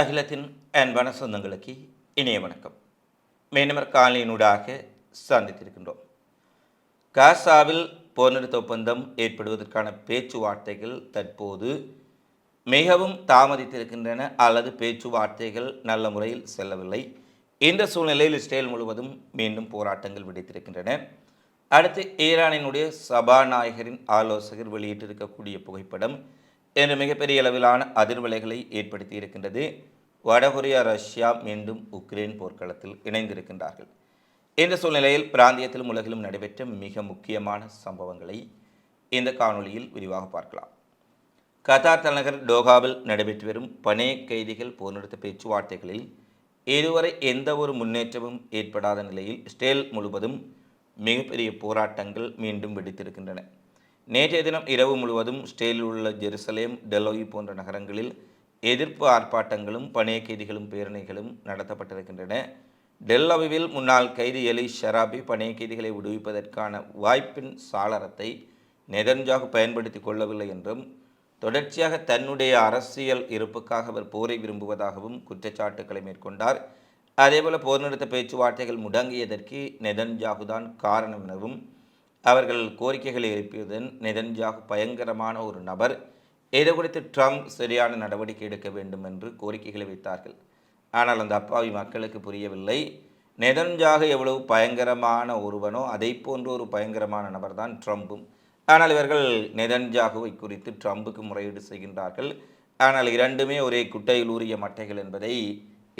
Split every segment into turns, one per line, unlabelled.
அகிலத்தின் அன்பான சொந்தங்களுக்கு இணைய வணக்கம். மீனவர் காலையினூடாக சந்தித்திருக்கின்றோம். காசாவில் போர் நிறுத்த ஒப்பந்தம் ஏற்படுவதற்கான பேச்சுவார்த்தைகள் தற்போது மிகவும் தாமதித்திருக்கின்றன அல்லது பேச்சுவார்த்தைகள் நல்ல முறையில் செல்லவில்லை. இந்த சூழ்நிலையில் இஸ்ரேல் முழுவதும் மீண்டும் போராட்டங்கள் விடைத்திருக்கின்றன. அடுத்து ஈரானினுடைய சபாநாயகரின் ஆலோசகர் வெளியிட்டிருக்கக்கூடிய புகைப்படம் என்று மிகப்பெரிய அளவிலான அதிர்வலைகளை ஏற்படுத்தி இருக்கின்றது. வடகொரியா ரஷ்யா மீண்டும் உக்ரைன் போர்க்களத்தில் இணைந்திருக்கின்றார்கள். இந்த சூழ்நிலையில் பிராந்தியத்திலும் உலகிலும் நடைபெற்ற மிக முக்கியமான சம்பவங்களை இந்த காணொளியில் விரிவாக பார்க்கலாம். கத்தார் தலைநகர் டோகாவில் நடைபெற்று வரும் பணைய கைதிகள் போர் நிறுத்த பேச்சுவார்த்தைகளில் இதுவரை எந்த ஒரு முன்னேற்றமும் ஏற்படாத நிலையில் ஸ்டேல் முழுவதும் மிகப்பெரிய போராட்டங்கள் மீண்டும் வெடித்திருக்கின்றன. நேற்றைய தினம் இரவு முழுவதும் ஸ்டேலில் உள்ள ஜெருசலேம் டெலோயி போன்ற நகரங்களில் எதிர்ப்பு ஆர்ப்பாட்டங்களும் பணைய கைதிகளும் பேரணிகளும் நடத்தப்பட்டிருக்கின்றன. டெல்லவிவில் முன்னாள் கைதி எலி ஷராபி பணைய கைதிகளை விடுவிப்பதற்கான வாய்ப்பின் சாளரத்தை நெதன்ஜாகு பயன்படுத்தி கொள்ளவில்லை என்றும் தொடர்ச்சியாக தன்னுடைய அரசியல் இருப்புக்காக அவர் போரை விரும்புவதாகவும் குற்றச்சாட்டுக்களை மேற்கொண்டார். அதேபோல போர் நிறுத்த பேச்சுவார்த்தைகள் முடங்கியதற்கு நெதன்ஜாகு தான் காரணம் எனவும் அவர்கள் கோரிக்கைகளை எழுப்பியதன் நெதன்ஜாகு பயங்கரமான ஒரு நபர். இது குறித்து ட்ரம்ப் சரியான நடவடிக்கை எடுக்க வேண்டும் என்று கோரிக்கைகளை வைத்தார்கள். ஆனால் அந்த அப்பாவி மக்களுக்கு புரியவில்லை. நெதன்ஜாக எவ்வளவு பயங்கரமான ஒருவனோ அதை போன்ற ஒரு பயங்கரமான நபர் தான் ட்ரம்பும். ஆனால் இவர்கள் நெதன்ஜாகுவை குறித்து ட்ரம்புக்கு முறையீடு செய்கின்றார்கள். ஆனால் இரண்டுமே ஒரே குட்டையில் ஊறிய மட்டைகள் என்பதை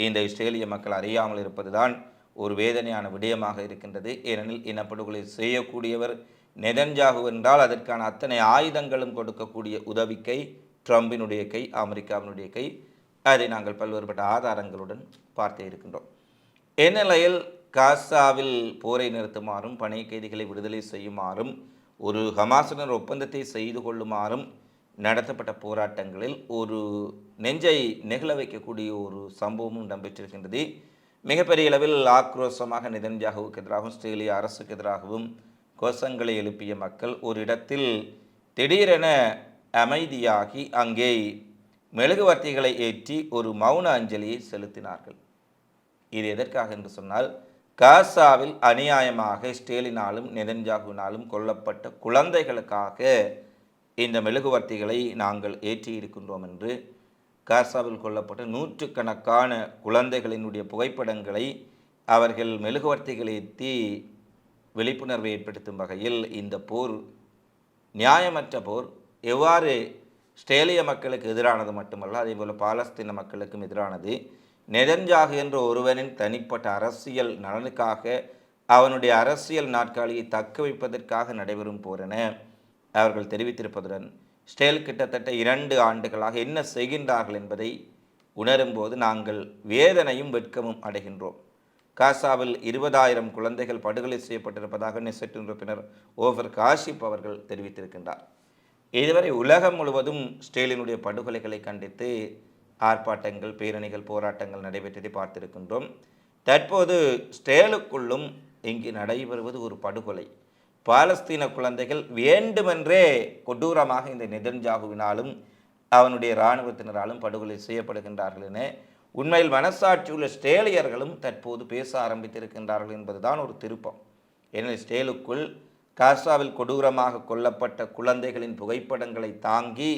இந்த இஸ்ரேலிய மக்கள் அறியாமல் இருப்பதுதான் ஒரு வேதனையான விடயமாக இருக்கின்றது. ஏனெனில் இனப்படுகொலை செய்யக்கூடியவர் நெதன்ஜாகு என்றால் அதற்கான அத்தனை ஆயுதங்களும் கொடுக்கக்கூடிய உதவிக்கை ட்ரம்பினுடைய கை அமெரிக்காவினுடைய கை. அதை நாங்கள் பல்வேறுபட்ட ஆதாரங்களுடன் பார்த்தே இருக்கின்றோம். இந்நிலையில் காசாவில் போரை நிறுத்துமாறும் பணி கைதிகளை விடுதலை செய்யுமாறும் ஒரு ஹமாசுனர் ஒப்பந்தத்தை செய்து கொள்ளுமாறும் நடத்தப்பட்ட போராட்டங்களில் ஒரு நெஞ்சை நெகிழ வைக்கக்கூடிய ஒரு சம்பவமும் இடம்பெற்றிருக்கின்றது. மிகப்பெரிய அளவில் ஆக்ரோஷமாக நெதன்ஜாகுவுக்கு எதிராகவும் ஸ்ரீலிய அரசுக்கு எதிராகவும் கோஷங்களை எழுப்பிய மக்கள் ஒரு இடத்தில் திடீரென அமைதியாகி அங்கே மெழுகுவர்த்திகளை ஏற்றி ஒரு மௌன அஞ்சலியை செலுத்தினார்கள். இது எதற்காக என்று சொன்னால் காசாவில் அநியாயமாக ஸ்டேலினாலும் நெதன்ஜாகுவினாலும் கொல்லப்பட்ட குழந்தைகளுக்காக இந்த மெழுகுவர்த்திகளை நாங்கள் ஏற்றி இருக்கின்றோம் என்று காசாவில் கொல்லப்பட்ட நூற்றுக்கணக்கான குழந்தைகளினுடைய புகைப்படங்களை அவர்கள் மெழுகுவர்த்திகளை ஏற்றி விழிப்புணர்வை ஏற்படுத்தும் வகையில் இந்த போர் நியாயமற்ற போர் எவ்வாறு ஸ்டேலிய மக்களுக்கு எதிரானது மட்டுமல்ல அதேபோல் பாலஸ்தீன மக்களுக்கும் எதிரானது. நெதன்ஜாகு என்ற ஒருவனின் தனிப்பட்ட அரசியல் நலனுக்காக அவனுடைய அரசியல் நாட்காலியை தக்க வைப்பதற்காக நடைபெறும் போரென அவர்கள் தெரிவித்திருப்பதுடன் ஸ்டேல் கிட்டத்தட்ட இரண்டு ஆண்டுகளாக என்ன செய்கின்றார்கள் என்பதை உணரும்போது நாங்கள் வேதனையும் வெட்கமும் அடைகின்றோம். காசாவில் இருபதாயிரம் குழந்தைகள் படுகொலை செய்யப்பட்டிருப்பதாக நெசட் உறுப்பினர் ஓவர் காஷிப் அவர்கள் தெரிவித்திருக்கின்றார். இதுவரை உலகம் முழுவதும் ஸ்டேலினுடைய படுகொலைகளை கண்டித்து ஆர்ப்பாட்டங்கள் பேரணிகள் போராட்டங்கள் நடைபெற்றதை பார்த்திருக்கின்றோம். தற்போது ஸ்டேலுக்குள்ளும் இங்கு நடைபெறுவது ஒரு படுகொலை. பாலஸ்தீன குழந்தைகள் வேண்டுமென்றே கொடூரமாக இந்த நெதன்ஜாகுவினாலும் அவனுடைய இராணுவத்தினராலும் படுகொலை செய்யப்படுகின்றார்கள் என உண்மையில் மனசாட்சியுள்ள ஸ்டேலியர்களும் தற்போது பேச ஆரம்பித்திருக்கின்றார்கள் என்பதுதான் ஒரு திருப்பம். ஏனெனில் ஸ்டேலுக்குள் காசாவில் கொடூரமாக கொல்லப்பட்ட குழந்தைகளின் புகைப்படங்களை தாங்கி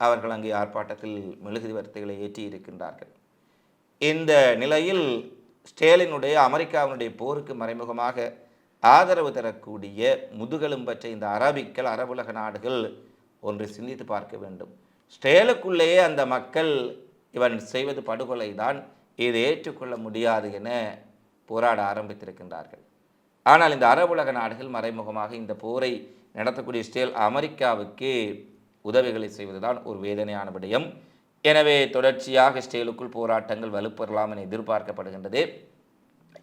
அவர்கள் அங்கே ஆர்ப்பாட்டத்தில் மெழுகுவர்த்திகளை ஏற்றி இருக்கின்றார்கள். இந்த நிலையில் ஸ்டேலினுடைய அமெரிக்காவினுடைய போருக்கு மறைமுகமாக ஆதரவு தரக்கூடிய முதுகெலும்பற்ற இந்த அரபிக்கள் அரபுலக நாடுகள் ஒன்று சிந்தித்து பார்க்க வேண்டும். ஸ்டேலுக்குள்ளேயே அந்த மக்கள் இவன் செய்வது படுகொலை தான் இதை ஏற்றுக்கொள்ள முடியாது என போராட ஆரம்பித்திருக்கின்றார்கள். ஆனால் இந்த அரபுலக நாடுகள் மறைமுகமாக இந்த போரை நடத்தக்கூடிய ஸ்டேல் அமெரிக்காவுக்கு உதவிகளை செய்வதுதான் ஒரு வேதனையான விடயம். எனவே தொடர்ச்சியாக ஸ்டேலுக்குள் போராட்டங்கள் வலுப்பெறலாம் என எதிர்பார்க்கப்படுகின்றது.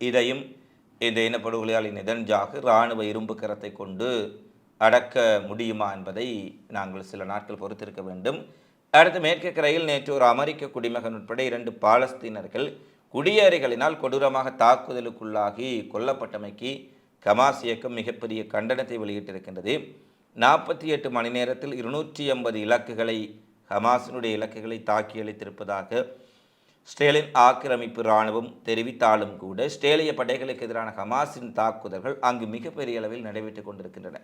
இதையும் இந்த இனப்படுகொலையாளி நெதன்ஜாகு இராணுவ இரும்பு கரத்தை கொண்டு அடக்க முடியுமா என்பதை நாங்கள் சில நாட்கள் பொறுத்திருக்க வேண்டும். அடுத்து மேற்கு கரையில் நேற்று ஒரு அமெரிக்க குடிமகன் உட்பட இரண்டு பாலஸ்தீனர்கள் குடியேறிகளினால் கொடூரமாக தாக்குதலுக்குள்ளாகி கொல்லப்பட்டமைக்கு கமாஸ் இயக்கம் மிகப்பெரிய கண்டனத்தை வெளியிட்டிருக்கின்றது. நாற்பத்தி எட்டு மணி நேரத்தில் இருநூற்றி எண்பது இலக்குகளை ஹமாஸினுடைய இலக்குகளை தாக்கி அளித்திருப்பதாக ஸ்டேலின் ஆக்கிரமிப்பு இராணுவம் தெரிவித்தாலும் கூட ஸ்டேலிய படைகளுக்கு எதிரான ஹமாஸின் தாக்குதல்கள் அங்கு மிகப்பெரிய அளவில் நடைபெற்றுக் கொண்டிருக்கின்றன.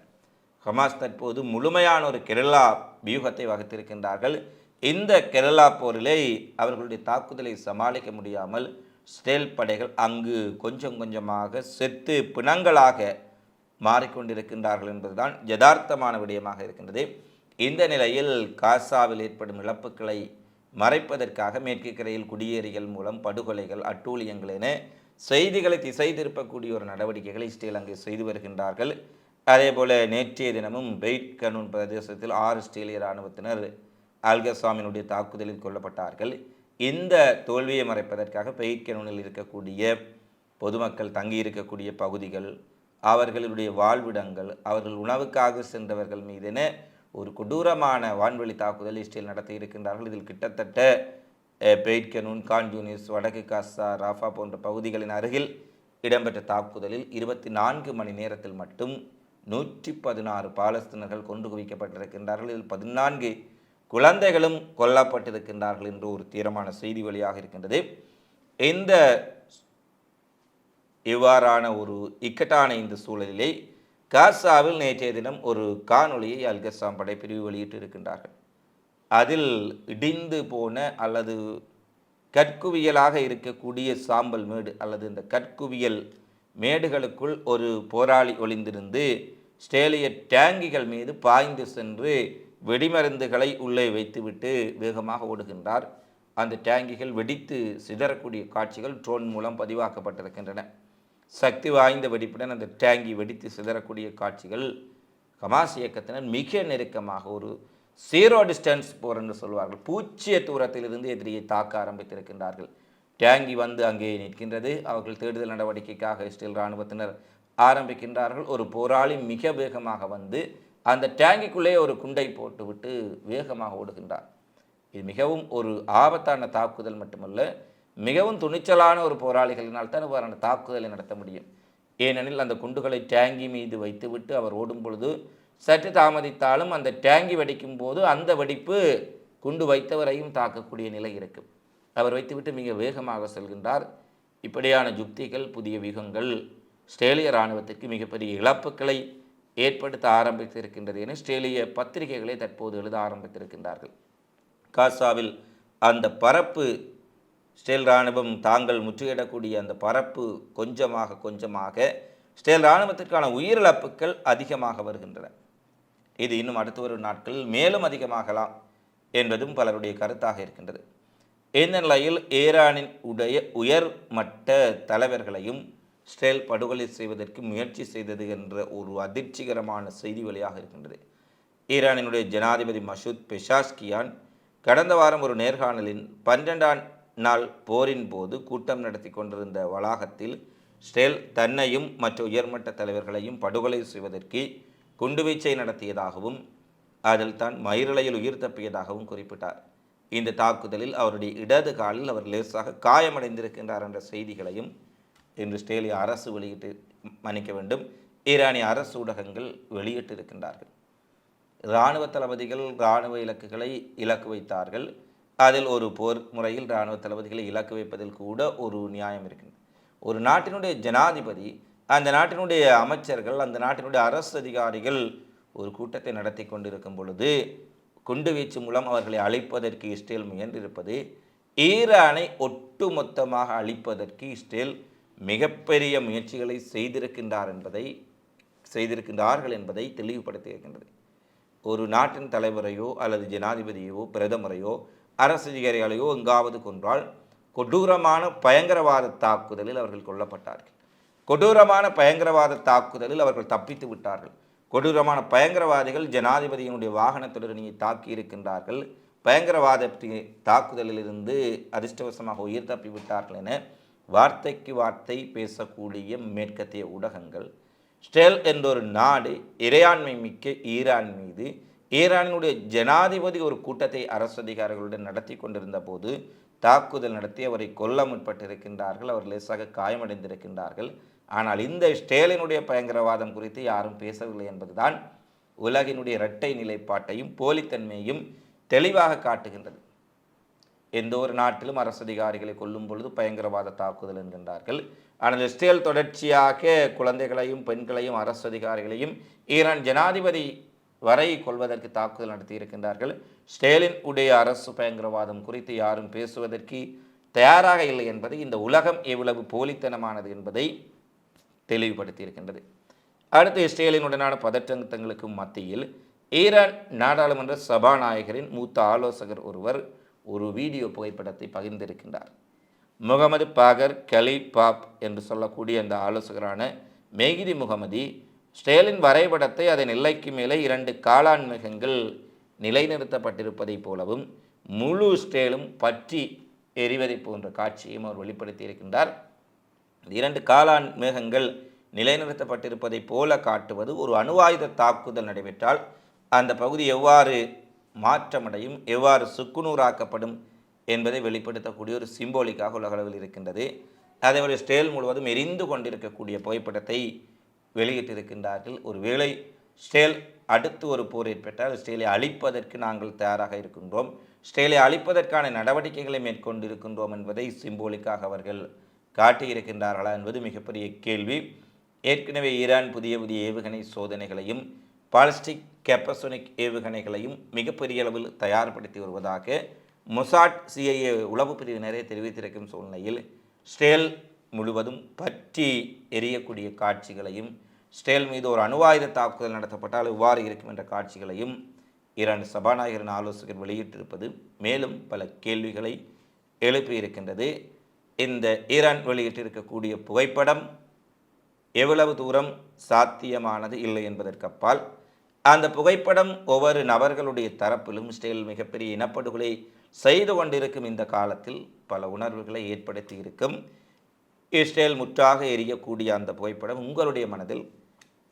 ஹமாஸ் தற்போது முழுமையான ஒரு கேரளா வியூகத்தை வகுத்திருக்கின்றார்கள். இந்த கேரளா போரிலே அவர்களுடைய தாக்குதலை சமாளிக்க முடியாமல் ஸ்டேல் படைகள் அங்கு கொஞ்சம் கொஞ்சமாக செத்து பிணங்களாக மாறிக்கொண்டிருக்கின்றார்கள் என்பதுதான் யதார்த்தமான விடயமாக இருக்கின்றது. இந்த நிலையில் காசாவில் ஏற்படும் இழப்புகளை மறைப்பதற்காக மேற்கு கரையில் குடியேறிகள் மூலம் படுகொலைகள் அட்டூழியங்கள் என செய்திகளை திசை திருப்பக்கூடிய ஒரு நடவடிக்கைகளை ஸ்ரீலங்கை செய்து வருகின்றார்கள். அதேபோல நேற்றைய தினமும் பெய்ட் கனூன் பிரதேசத்தில் ஆறு ஸ்ரீலிய இராணுவத்தினர் அல்கசாமியினுடைய தாக்குதலில் கொல்லப்பட்டார்கள். இந்த தோல்வியை மறைப்பதற்காக பெய்ட் கனூனில் இருக்கக்கூடிய பொதுமக்கள் தங்கியிருக்கக்கூடிய பகுதிகள் அவர்களுடைய வாழ்விடங்கள் அவர்கள் உணவுக்காக சென்றவர்கள் மீதென ஒரு கொடூரமான வான்வெளி தாக்குதல் இஸ்ரேல் நடத்தி இருக்கின்றார்கள். இதில் கிட்டத்தட்ட பெய்ட்கனூன் கான் யூனிஸ் வடக்கு காசா ராஃபா போன்ற பகுதிகளின் அருகில் இடம்பெற்ற தாக்குதலில் இருபத்தி நான்கு மணி நேரத்தில் மட்டும் நூற்றி பதினாறு பாலஸ்தீனர்கள் கொண்டு குவிக்கப்பட்டிருக்கின்றார்கள். இதில் பதினான்கு குழந்தைகளும் கொல்லப்பட்டிருக்கின்றார்கள் என்று ஒரு தீரமான செய்தி வழியாக இருக்கின்றது. இந்த இவ்வாறான ஒரு இக்கட்டான இந்த சூழலிலே காசாவில் நேற்றைய தினம் ஒரு காணொளியை அல்கசாம் படைப்பிரிவு வெளியிட்டு இருக்கின்றார்கள் அதில் இடிந்து போன அல்லது கற்குவியலாக இருக்கக்கூடிய சாம்பல் மேடு அல்லது இந்த கற்குவியல் மேடுகளுக்குள் ஒரு போராளி ஒளிந்திருந்து ஸ்டேலிய டேங்கிகள் மீது பாய்ந்து சென்று வெடிமருந்துகளை உள்ளே வைத்துவிட்டு வேகமாக ஓடுகின்றார். அந்த டேங்கிகள் வெடித்து சிதறக்கூடிய காட்சிகள் ட்ரோன் மூலம் பதிவாக்கப்பட்டிருக்கின்றன. சக்தி வாய்ந்த வெடிப்புடன் அந்த டேங்கி வெடித்து சிதறக்கூடிய காட்சிகள் ஹமாஸ் இயக்கத்தினர் மிக நெருக்கமாக ஒரு சீரோ டிஸ்டன்ஸ் போர் என்று சொல்வார்கள். பூச்சிய தூரத்திலிருந்து எதிரியை தாக்க ஆரம்பித்திருக்கின்றார்கள். டேங்கி வந்து அங்கே நிற்கின்றது. அவர்கள் தேடுதல் நடவடிக்கைக்காக இஸ்ரேல் இராணுவத்தினர் ஆரம்பிக்கின்றார்கள். ஒரு போராளி மிக வேகமாக வந்து அந்த டேங்கிக்குள்ளே ஒரு குண்டை போட்டுவிட்டு வேகமாக ஓடுகின்றார். இது மிகவும் ஒரு ஆபத்தான தாக்குதல் மட்டுமல்ல மிகவும் துணிச்சலான ஒரு போராளிகளினால் தான் இவ்வாறான தாக்குதலை நடத்த முடியும். ஏனெனில் அந்த குண்டுகளை டேங்கி மீது வைத்துவிட்டு அவர் ஓடும் பொழுது சற்று தாமதித்தாலும் அந்த டேங்கி வெடிக்கும் போது அந்த வெடிப்பு குண்டு வைத்தவரையும் தாக்கக்கூடிய நிலை இருக்கும். அவர் வைத்துவிட்டு மிக வேகமாக செல்கின்றார். இப்படியான ஜுக்திகள் புதிய வியூகங்கள் ஸ்ட்ரேலிய இராணுவத்திற்கு மிகப்பெரிய இழப்புகளை ஏற்படுத்த ஆரம்பித்திருக்கின்றது என ஸ்ட்ரேலிய பத்திரிகைகளை தற்போது எழுத ஆரம்பித்திருக்கின்றார்கள். காசாவில் அந்த பரப்பு ஸ்டேல் இராணுவம் தாங்கள் முற்றுகையிடக்கூடிய அந்த பரப்பு கொஞ்சமாக கொஞ்சமாக ஸ்டேல் இராணுவத்திற்கான உயிரிழப்புகள் அதிகமாக வருகின்றன. இது இன்னும் அடுத்து வரும் நாட்களில் மேலும் அதிகமாகலாம் என்பதும் பலருடைய கருத்தாக இருக்கின்றது. இந்த நிலையில் ஈரானின் உடைய உயர் மட்ட தலைவர்களையும் ஸ்டேல் படுகொலை செய்வதற்கு முயற்சி செய்தது என்ற ஒரு அதிர்ச்சிகரமான செய்தி வழியாக இருக்கின்றது. ஈரானினுடைய ஜனாதிபதி மசூத் பெஷாஸ்கியான் கடந்த வாரம் ஒரு நேர்காணலின் பன்னிரெண்டாம் நாள் போரின் போது கூட்டம் நடத்தி கொண்டிருந்த வளாகத்தில் ஸ்டேல் தன்னையும் மற்ற உயர்மட்ட தலைவர்களையும் படுகொலை செய்வதற்கு குண்டுவீச்சை நடத்தியதாகவும் அதில் தான் மயிரிழையில் உயிர் தப்பியதாகவும் குறிப்பிட்டார். இந்த தாக்குதலில் அவருடைய இடது காலில் அவர் லேசாக காயமடைந்திருக்கின்றார் என்ற செய்திகளையும் இன்று ஸ்டேலிய அரசு வெளியிட்டு மன்னிக்க வேண்டும். ஈரானிய அரசு ஊடகங்கள் வெளியிட்டிருக்கின்றார்கள். இராணுவ தளபதிகள் இராணுவ இலக்குகளை இலக்கு வைத்தார்கள். அதில் ஒரு போர் முறையில் இராணுவ தளபதிகளை இலக்கு வைப்பதில் கூட ஒரு நியாயம் இருக்கின்றது. ஒரு நாட்டினுடைய ஜனாதிபதி அந்த நாட்டினுடைய அமைச்சர்கள் அந்த நாட்டினுடைய அரசு அதிகாரிகள் ஒரு கூட்டத்தை நடத்தி கொண்டிருக்கும் பொழுது குண்டு வீச்சு மூலம் அவர்களை அழிப்பதற்கு இஸ்ரேல் முயன்றிருப்பது ஈரானை ஒட்டுமொத்தமாக அழிப்பதற்கு இஸ்ரேல் மிகப்பெரிய முயற்சிகளை செய்திருக்கின்றார் என்பதை செய்திருக்கின்றார்கள் என்பதை தெளிவுபடுத்தி இருக்கின்றது. ஒரு நாட்டின் தலைவரையோ அல்லது ஜனாதிபதியோ பிரதமரையோ அரசு அதிகாரிகளையோ எங்காவது கொன்றால் கொடூரமான பயங்கரவாத தாக்குதலில் அவர்கள் கொல்லப்பட்டார்கள். கொடூரமான பயங்கரவாத தாக்குதலில் அவர்கள் தப்பித்து விட்டார்கள். கொடூரமான பயங்கரவாதிகள் ஜனாதிபதியினுடைய வாகனத்துடனே தாக்கி இருக்கின்றார்கள். பயங்கரவாத தாக்குதலிலிருந்து அதிர்ஷ்டவசமாக உயிர் தப்பி விட்டார்கள் என வார்த்தைக்கு வார்த்தை பேசக்கூடிய மேற்கத்திய ஊடகங்கள். ஸ்டெல் என்றொரு நாடு இறையாண்மை மிக்க ஈரான் மீது ஈரானினுடைய ஜனாதிபதி ஒரு கூட்டத்தை அரசு அதிகாரிகளுடன் நடத்தி கொண்டிருந்த போது தாக்குதல் நடத்தி அவரை கொல்ல முற்பட்டிருக்கின்றார்கள். அவர் லேசாக காயமடைந்திருக்கின்றார்கள். ஆனால் இந்த ஸ்டேலினுடைய பயங்கரவாதம் குறித்து யாரும் பேசவில்லை என்பதுதான் உலகினுடைய இரட்டை நிலைப்பாட்டையும் போலித்தன்மையும் தெளிவாக காட்டுகின்றது. எந்த ஒரு நாட்டிலும் அரசு அதிகாரிகளை கொல்லும் பொழுது பயங்கரவாத தாக்குதல் என்கின்றார்கள். ஆனால் இஸ்ரேல் தொடர்ச்சியாக குழந்தைகளையும் பெண்களையும் அரசு அதிகாரிகளையும் ஈரான் ஜனாதிபதி வரை கொள்வதற்கு தாக்குதல் நடத்தியிருக்கின்றார்கள். ஸ்டேலின் உடைய அரசு பயங்கரவாதம் குறித்து யாரும் பேசுவதற்கு தயாராக இல்லை என்பது இந்த உலகம் எவ்வளவு போலித்தனமானது என்பதை தெளிவுபடுத்தியிருக்கின்றது. அடுத்து இஸ்ரேலினுடனான பதற்றங்களுக்கு மத்தியில் ஈரான் நாடாளுமன்ற சபாநாயகரின் மூத்த ஆலோசகர் ஒருவர் ஒரு வீடியோ புகைப்படத்தை பகிர்ந்திருக்கின்றார். முகமது பாகர் கலி பாப் என்று சொல்லக்கூடிய அந்த ஆலோசகரான மெய்கிதி முகமதி ஸ்டேலின் வரைபடத்தை அதன் எல்லைக்கு மேலே இரண்டு காளான்மிகங்கள் நிலைநிறுத்தப்பட்டிருப்பதைப் போலவும் முழு ஸ்டேலும் பற்றி எரிவதை போன்ற காட்சியும் அவர் வெளிப்படுத்தி இருக்கின்றார் இரண்டு காளான் மேகங்கள் நிலைநிறுத்தப்பட்டிருப்பதைப் போல காட்டுவது ஒரு அணுவாயுத தாக்குதல் நடைபெற்றால் அந்த பகுதி எவ்வாறு மாற்றமடையும் எவ்வாறு சுக்குநூறாக்கப்படும் என்பதை வெளிப்படுத்தக்கூடிய ஒரு சிம்போலிக்காக உலகளவில் இருக்கின்றது. அதேபோல் ஸ்டேல் முழுவதும் எரிந்து கொண்டிருக்கக்கூடிய புகைப்படத்தை வெளியிட்டிருக்கின்றார்கள். ஒருவேளை ஸ்டேல் அடுத்து ஒரு போர் ஏற்பட்டால் ஸ்டேலை அழிப்பதற்கு நாங்கள் தயாராக இருக்கின்றோம். ஸ்டேலை அழிப்பதற்கான நடவடிக்கைகளை மேற்கொண்டிருக்கின்றோம் என்பதை சிம்போலிக்காக அவர்கள் காட்டியிருக்கின்றார்களா என்பது மிகப்பெரிய கேள்வி. ஏற்கனவே ஈரான் புதிய புதிய ஏவுகணை சோதனைகளையும் பாலிஸ்டிக் கெப்பசோனிக் ஏவுகணைகளையும் மிகப்பெரிய அளவில் தயார்படுத்தி வருவதாக மொசாட் சிஐஏ உளவு பிரிவினரே தெரிவித்திருக்கும் சூழ்நிலையில் ஸ்டேல் முழுவதும் பற்றி எரியக்கூடிய காட்சிகளையும் ஸ்டேல் மீது ஒரு அணுவாயுத தாக்குதல் நடத்தப்பட்டால் இவ்வாறு இருக்கும் என்ற காட்சிகளையும் ஈரான் சபாநாயகரின் ஆலோசகர் வெளியிட்டிருப்பது. மேலும் பல கேள்விகளை எழுப்பியிருக்கின்றது. இந்த ஈரான் வெளியிட்டிருக்கக்கூடிய புகைப்படம் எவ்வளவு தூரம் சாத்தியமானது இல்லை என்பதற்கப்பால் அந்த புகைப்படம் ஒவ்வொரு நபர்களுடைய தரப்பிலும் ஸ்டேல் மிகப்பெரிய இனப்படுகொலை செய்து கொண்டிருக்கும் இந்த காலத்தில் பல உணர்வுகளை ஏற்படுத்தி இருக்கும் இஸ்ரேல் முற்றாக எரியக்கூடிய அந்த புகைப்படம் உங்களுடைய மனதில்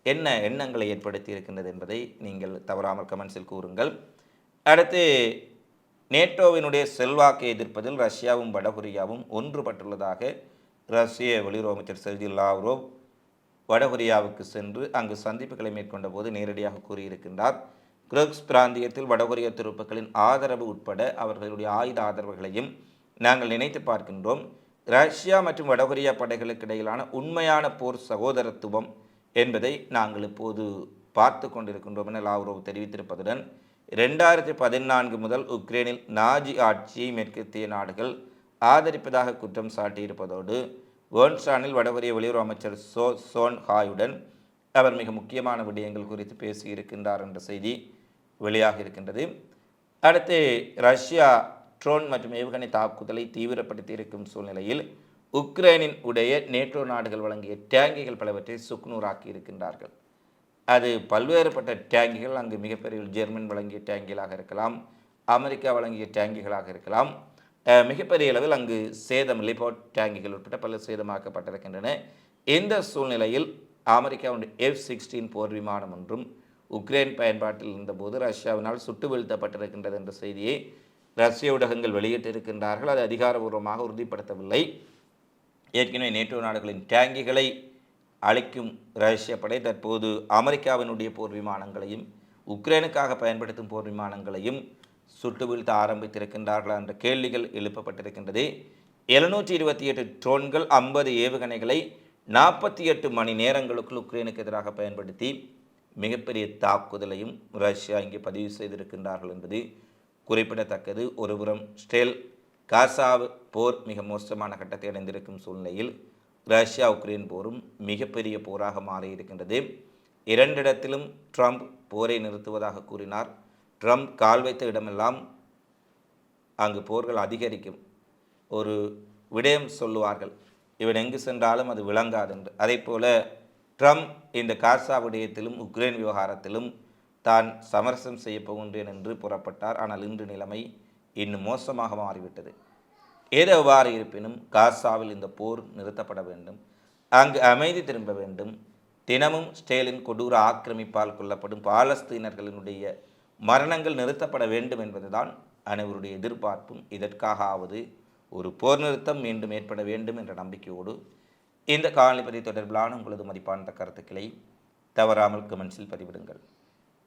என்ன எண்ணங்களை ஏற்படுத்தி இருக்கின்றது என்பதை நீங்கள் தவறாமல் கமெண்ட்ஸில் கூறுங்கள். அடுத்து நேட்டோவினுடைய செல்வாக்கை எதிர்ப்பதில் ரஷ்யாவும் வடகொரியாவும் ஒன்றுபட்டுள்ளதாக ரஷ்ய வெளியுறவு அமைச்சர் செர்ஜி லாவ்ரோவ் வடகொரியாவுக்கு சென்று அங்கு சந்திப்புகளை மேற்கொண்ட போது நேரடியாக கூறியிருக்கின்றார். கிரக்ஸ் பிராந்தியத்தில் வடகொரிய துருப்புக்களின் ஆதரவு உட்பட அவர்களுடைய ஆயுத ஆதரவுகளையும் நாங்கள் நினைத்து பார்க்கின்றோம். ரஷ்யா மற்றும் வடகொரியா படைகளுக்கு இடையிலான உண்மையான போர் சகோதரத்துவம் என்பதை நாங்கள் இப்போது பார்த்து கொண்டிருக்கின்றோம் என லாவ்ரோவ் தெரிவித்திருப்பதுடன் ரெண்டாயிரத்தி பதினான்கு முதல் உக்ரைனில் நாஜி ஆட்சியை மேற்கத்திய நாடுகள் ஆதரிப்பதாக குற்றம் சாட்டியிருப்பதோடு வேர்ன்ஸ்டானில் வடகொரிய வெளியுறவு அமைச்சர் சோ சோன் ஹாயுடன் அவர் மிக முக்கியமான விடயங்கள் குறித்து பேசியிருக்கின்றார் என்ற செய்தி வெளியாக இருக்கின்றது அடுத்து ரஷ்யா ட்ரோன் மற்றும் ஏவுகணை தாக்குதலை தீவிரப்படுத்தி இருக்கும் சூழ்நிலையில் உக்ரைனின் உடைய நேட்டோ நாடுகள் வழங்கிய டேங்கிகள் பலவற்றை சுக்னூராக்கி இருக்கின்றார்கள். அது பல்வேறுபட்ட டேங்கிகள் அங்கு மிகப்பெரிய ஜெர்மன் வழங்கிய டேங்கிகளாக இருக்கலாம் அமெரிக்கா வழங்கிய டேங்கிகளாக இருக்கலாம். மிகப்பெரிய அளவில் அங்கு சேதம் லிபோர்ட் டேங்கிகள் உட்பட பல சேதமாக்கப்பட்டிருக்கின்றன. இந்த சூழ்நிலையில் அமெரிக்காவுடைய எஃப் சிக்ஸ்டீன் போர் விமானம் ஒன்றும் உக்ரைன் பயன்பாட்டில் இருந்தபோது ரஷ்யாவினால் சுட்டு வீழ்த்தப்பட்டிருக்கின்றது என்ற செய்தியை ரஷ்ய ஊடகங்கள் வெளியிட்டிருக்கின்றார்கள். அது அதிகாரபூர்வமாக உறுதிப்படுத்தவில்லை. ஏற்கனவே நேட்டோ நாடுகளின் டேங்கிகளை அழிக்கும் ரஷ்ய படை தற்போது அமெரிக்காவினுடைய போர் விமானங்களையும் உக்ரைனுக்காக பயன்படுத்தும் போர் விமானங்களையும் சுட்டு வீழ்த்த ஆரம்பித்திருக்கின்றார்களா என்ற கேள்விகள் எழுப்பப்பட்டிருக்கின்றது. எழுநூற்றி இருபத்தி எட்டு ட்ரோன்கள் ஐம்பது ஏவுகணைகளை நாற்பத்தி எட்டு மணி நேரங்களுக்குள் உக்ரைனுக்கு எதிராக பயன்படுத்தி மிகப்பெரிய தாக்குதலையும் ரஷ்யா இங்கே பதிவு செய்திருக்கின்றார்கள் என்பது குறிப்பிடத்தக்கது. ஒருபுறம் ஸ்டேல் காசா போர் மிக மோசமான கட்டத்தை அடைந்திருக்கும் சூழ்நிலையில் ரஷ்யா உக்ரைன் போரும் மிகப்பெரிய போராக மாறியிருக்கின்றது. இரண்டிடத்திலும் ட்ரம்ப் போரை நிறுத்துவதாக கூறினார். ட்ரம்ப் கால் வைத்த இடமெல்லாம் அங்கு போர்கள் அதிகரிக்கும். ஒரு விடயம் சொல்லுவார்கள். இவன் எங்கு சென்றாலும் அது விளங்காது என்று. அதே போல ட்ரம்ப் இந்த காசா விடயத்திலும் உக்ரைன் விவகாரத்திலும் தான் சமரசம் செய்ய போகின்றேன் என்று புறப்பட்டார். ஆனால் இன்று நிலைமை இன்னும் மோசமாக மாறிவிட்டது. ஏது இருப்பினும் காசாவில் இந்த போர் நிறுத்தப்பட வேண்டும். அங்கு அமைதி திரும்ப வேண்டும். தினமும் ஸ்டேலின் கொடூர ஆக்கிரமிப்பால் கொல்லப்படும் பாலஸ்தீனர்களினுடைய மரணங்கள் நிறுத்தப்பட வேண்டும் என்பதுதான் அனைவருடைய எதிர்பார்ப்பும். இதற்காக ஆவது ஒரு போர் நிறுத்தம் மீண்டும் ஏற்பட வேண்டும் என்ற நம்பிக்கையோடு இந்த காணொலி தொடர்பிலான உங்களது மதிப்பான கருத்துக்களை தவறாமல் கமெண்ட்ஸில் பதிவிடுங்கள்.